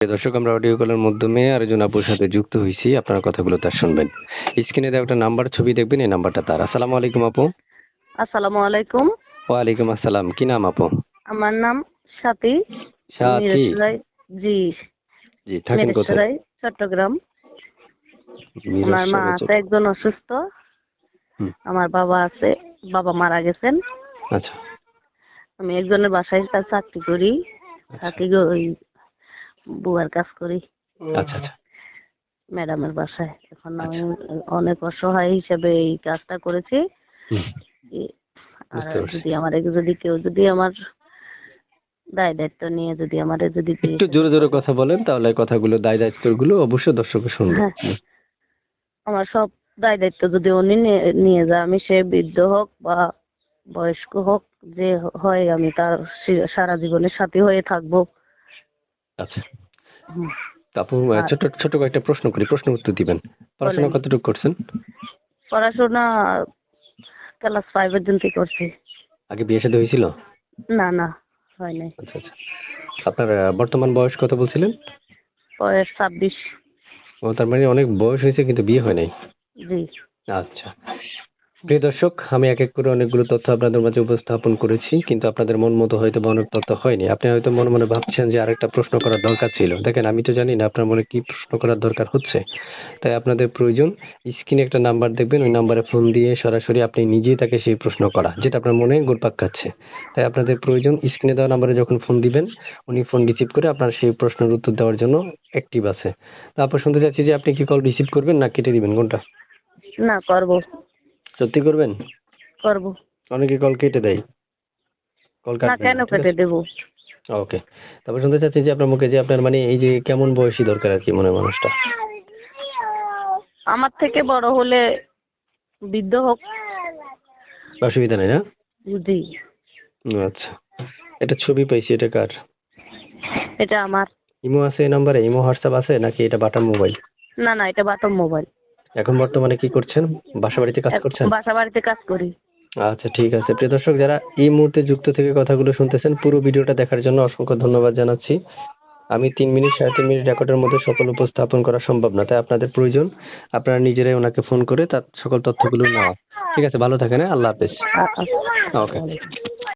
দর্শক আমরা অডিও কলের মাধ্যমে আরেকজন আপুর সাথে যুক্ত হয়েছি। আপনার কথাগুলো তার শুনবেন। স্ক্রিনে দেওয়া একটা নাম্বার ছবি দেখবেন এই নাম্বারটা তার। আসসালামু আলাইকুম আপু। আসসালামু আলাইকুম। ওয়ালাইকুম আসসালাম। কি নাম আপু? আমার নাম সাথী। সাথী। জি। জি থাকেন কোথায়? চট্টগ্রাম। আমার মা আছে একজন অসুস্থ। আমার বাবা আছে বাবা মারা গেছেন। আচ্ছা। আমি একজনের বাসায় চাকরি করি। থাকি গো ওই বুয়ার কাজ করি। আচ্ছা আচ্ছা। ম্যাডামের বাসায়। এখন আমি অনেক অসহায় হিসেবে এই কাজটা করেছি। আর যদি আমার যদি কেউ যদি আমার দায় দায়িত্ব নিয়ে যদি আমার যদি একটু জোরে জোরে কথা বলেন তাহলে কথাগুলো দায় দায়িত্বগুলো অবশ্যই দর্শক শুনবে হ্যাঁ। আমার সব দায় দায়িত্ব যদি উনি নিয়ে- নিয়ে যায় আমি সে বৃদ্ধ হোক বা বয়স্ক হোক যে হয় আমি তার সারা জীবনের সাথী হয়ে থাকব। আচ্ছা। আপু ছোট ছোট কয়েকটা প্রশ্ন করি প্রশ্ন উত্তর দিবেন। পড়াশোনা কতটুকু করছেন? পড়াশোনা ক্লাস ফাইভ পর্যন্ত করছি। আগে বিয়ে শাদী হয়েছিল? না না হয় নাই। আচ্ছা আচ্ছা। আপনার বর্তমান বয়স কত বলছিলেন? বয়স ছাব্বিশ। ও তার মানে অনেক বয়স হয়েছে কিন্তু বিয়ে হয় নাই। জি। আচ্ছা। প্রিয় দর্শক, আমি এক এক করে অনেকগুলো তথ্য আপনাদের মাঝে উপস্থাপন করেছি, কিন্তু আপনাদের মন মতো হয়তো অনেক তথ্য হয়নি। আপনি হয়তো মনে মনে ভাবছেন যে আরেকটা প্রশ্ন করার দরকার ছিল। দেখেন, আমি তো জানি না আপনার মনে কি প্রশ্ন করার দরকার হচ্ছে। তাই আপনাদের প্রয়োজন, স্ক্রিনে একটা নাম্বার দেখবেন, ওই নাম্বারে ফোন দিয়ে সরাসরি আপনি নিজেই তাকে সেই প্রশ্ন করা, যেটা আপনার মনে গোলপাক খাচ্ছে। তাই আপনাদের প্রয়োজন, স্ক্রিনে দেওয়া নাম্বারে যখন ফোন দিবেন, উনি ফোন রিসিভ করে আপনার সেই প্রশ্নের উত্তর দেওয়ার জন্য অ্যাক্টিভ আছে। তারপর শুনতে চাচ্ছি যে আপনি কি কল রিসিভ করবেন না কেটে দিবেন? কোনটা? না, করব। সত্যি করবেন? করব। অনেকে কল কেটে দেয়। কল না কাটবেন কেন না, ঠিক কেটে আছে? দেবো? ওকে। তারপর শুনতে চাচ্ছি যে আপনার মুখে যে আপনার মানে এই যে কেমন বয়সী দরকার আর কি মনে হয় মানুষটা? আমার থেকে বড় হলে বৃদ্ধ হোক। অসুবিধা নেই না? জি। ও, আচ্ছা। এটা ছবি পাইছি এটা কার? এটা আমার। ইমো আছে এই নাম্বারে? ইমো হোয়াটসঅ্যাপ আছে নাকি এটা বাটা মোবাইল? না না এটা বাটম মোবাইল। এখন বর্তমানে কি করছেন? বাসা বাড়িতে কাজ করছেন? বাসা বাড়িতে কাজ করি। আচ্ছা ঠিক আছে। প্রিয় দর্শক যারা এই মুহূর্তে যুক্ত থেকে কথাগুলো শুনতেছেন পুরো ভিডিওটা দেখার জন্য অসংখ্য ধন্যবাদ জানাচ্ছি। আমি তিন মিনিট সাড়ে তিন মিনিট রেকর্ডের মধ্যে সকল উপস্থাপন করা সম্ভব না তাই আপনাদের প্রয়োজন আপনারা নিজেরাই ওনাকে ফোন করে তার সকল তথ্যগুলো নেওয়া। ঠিক আছে ভালো থাকেন হ্যাঁ? আল্লাহ হাফেজ। ওকে